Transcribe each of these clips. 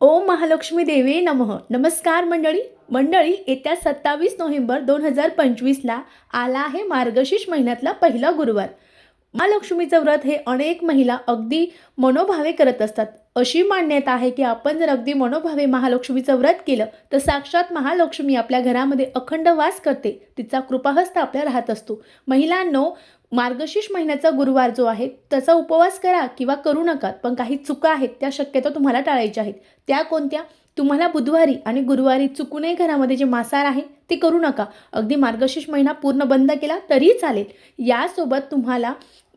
ओम महालक्ष्मी देवी नमः. नमस्कार मंडळी. मंडळी येत्या सत्तावीस नोव्हेंबर दोन हजार पंचवीसला आला आहे मार्गशीर्ष महिन्यातला पहिला गुरुवार. महालक्ष्मीचं व्रत हे अनेक महिला अगदी मनोभावे करत असतात. अशी मान्यता आहे की आपण जर अगदी मनोभावे महालक्ष्मीचं व्रत केलं तर साक्षात महालक्ष्मी आपल्या घरामध्ये अखंड वास करते. तिचा कृपाहस्त आपल्या राहत असतो. महिलांनो मार्गशीर्ष महिन्याचा गुरुवार जो आहे त्याचा उपवास करा किंवा करू नका पण काही चुका आहेत त्या शक्यतो तुम्हाला टाळायच्या आहेत. त्या कोणत्या? तुम्हाला बुधवारी आणि गुरुवारी चुकूनही घरामध्ये जे मांसाहार आहे ते करू नका. अगदी मार्गशीर्ष महिना पूर्ण बंद केला तरी चालेल. यासोबत तुम्हाला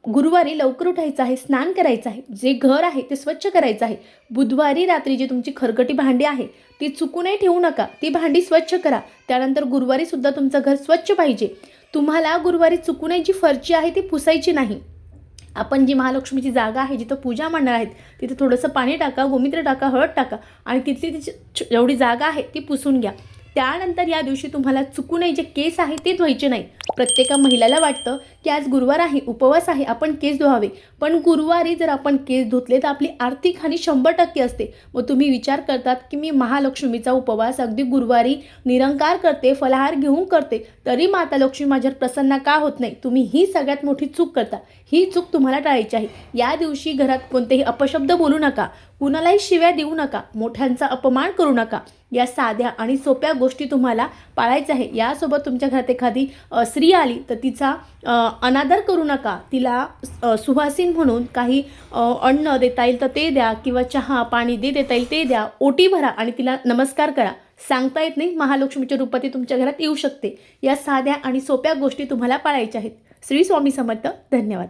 गुरुवारी लवकर उठायचं आहे स्नान करायचं आहे जे घर आहे ते स्वच्छ करायचं आहे. बुधवारी रात्री जी तुमची खरकटी भांडी आहे ती चुकूनही ठेवू नका. ती भांडी स्वच्छ करा. त्यानंतर गुरुवारी सुद्धा तुमचं घर स्वच्छ पाहिजे. तुम्हाला गुरुवारी चुकूनही जी फरची आहे ती पुसायची नाही. आपण जी महालक्ष्मीची जागा आहे जिथं पूजा मंडळ आहेत तिथे थोडंसं पाणी टाका गोमित्र टाका हळद टाका आणि तिथली तिची जेवढी जागा आहे ती पुसून घ्या. त्यानंतर या दिवशी तुम्हाला चुकूनही जे केस आहे ते धुवायचे नाही. प्रत्येका महिलाला वाटतं की आज गुरुवार आहे उपवास आहे आपण केस धुवावे. पण गुरुवारी जर आपण केस धुतले तर आपली आर्थिक हानी शंभर टक्के असते. मग तुम्ही विचार करतात की मी महालक्ष्मीचा उपवास अगदी गुरुवारी निरंकार करते फलाहार घेऊन करते तरी माता लक्ष्मी माझ्यावर प्रसन्न का होत नाही? तुम्ही ही सगळ्यात मोठी चूक करता. ही चूक तुम्हाला टाळायची आहे. या दिवशी घरात कोणतेही अपशब्द बोलू नका. कुणालाही शिव्या देऊ नका मोठ्यांचा अपमान करू नका. या साध्या आणि सोप्या गोष्टी तुम्हाला पाळायच्या आहे यासोबत तुमच्या घरात एखादी स्त्री आली तर तिचा अनादर करू नका. तिला अ, सुवासीन म्हणून काही अन्न देता येईल तर ते द्या किंवा चहा पाणी दे देता येईल ते द्या. ओटी भरा आणि तिला नमस्कार करा. सांगता येत नाही महालक्ष्मीच्या रूपात ती तुमच्या घरात येऊ शकते. या साध्या आणि सोप्या गोष्टी तुम्हाला पाळायच्या आहेत. श्री स्वामी समर्थ. धन्यवाद.